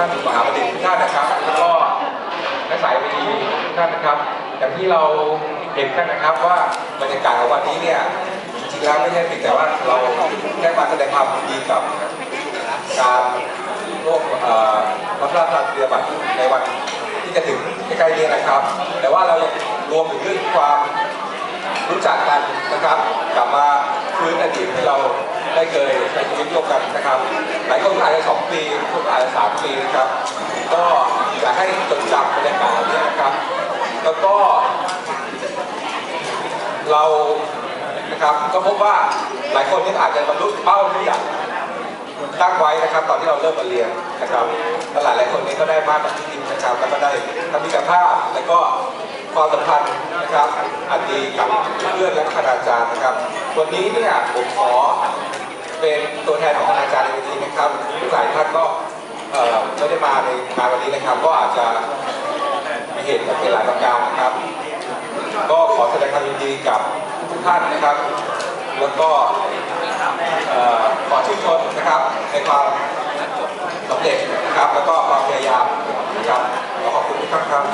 ท่านมหาบัณฑิตทุกท่านนะครับแล้วก็นักสายวิธีทุกท่านนะครับอย่างที่เราเห็นกันนะครับว่าบรรยากาศของวันนี้เนี่ยจริงๆแล้วไม่ใช่เพียงแต่ว่าเราแค่มาแสดงความยินดีกับการร่วมรับราชทานเรือบัตรในวันที่จะถึงใกล้ๆนี้นะครับ แต่ว่าเรายังรวมถึงเรื่องความรู้จักกันนะครับ กลับมาฟื้นอดีตที่เราได้เคยใช้ชีวิตร่วมกันนะครับ หลายคนอาจจะสองปีคน อาจจะสามปีนะครับ ก็อยากให้จดจำบรรยากาศนี้นะครับ แล้วก็ เรานะครับก็พบว่าหลายคนนี่อาจจะบรรลุเป้าที่อยากตั้งไว้นะครับ ตอนที่เราเริ่มมาเรียนนะครับและหลายหลายคนนี้ก็ได้มากกว่าที่คิดนะครับแล้วก็ได้ทั้งมิตรภาพและก็ความสัมพันธ์นะครับ อันดีกับเพื่อนและคณาจารย์นะครับ วันนี้เนี่ยผมขอเป็นตัวแทนของคณาจารย์ในวันนี้นะครับทุกหลายท่านก็ ไม่ได้มาในงานวันนี้นะครับ ก็อาจจะมีเหตุปัหลายประการนะครับ ก็ขอแสดงความยินดีกับทุกท่านนะครับ แล้วก็ขอชื่นชมนะครับในความสำเร็จนะครับ แล้วก็ความพยายามนะครับขอขอบคุณทุกท่านครับ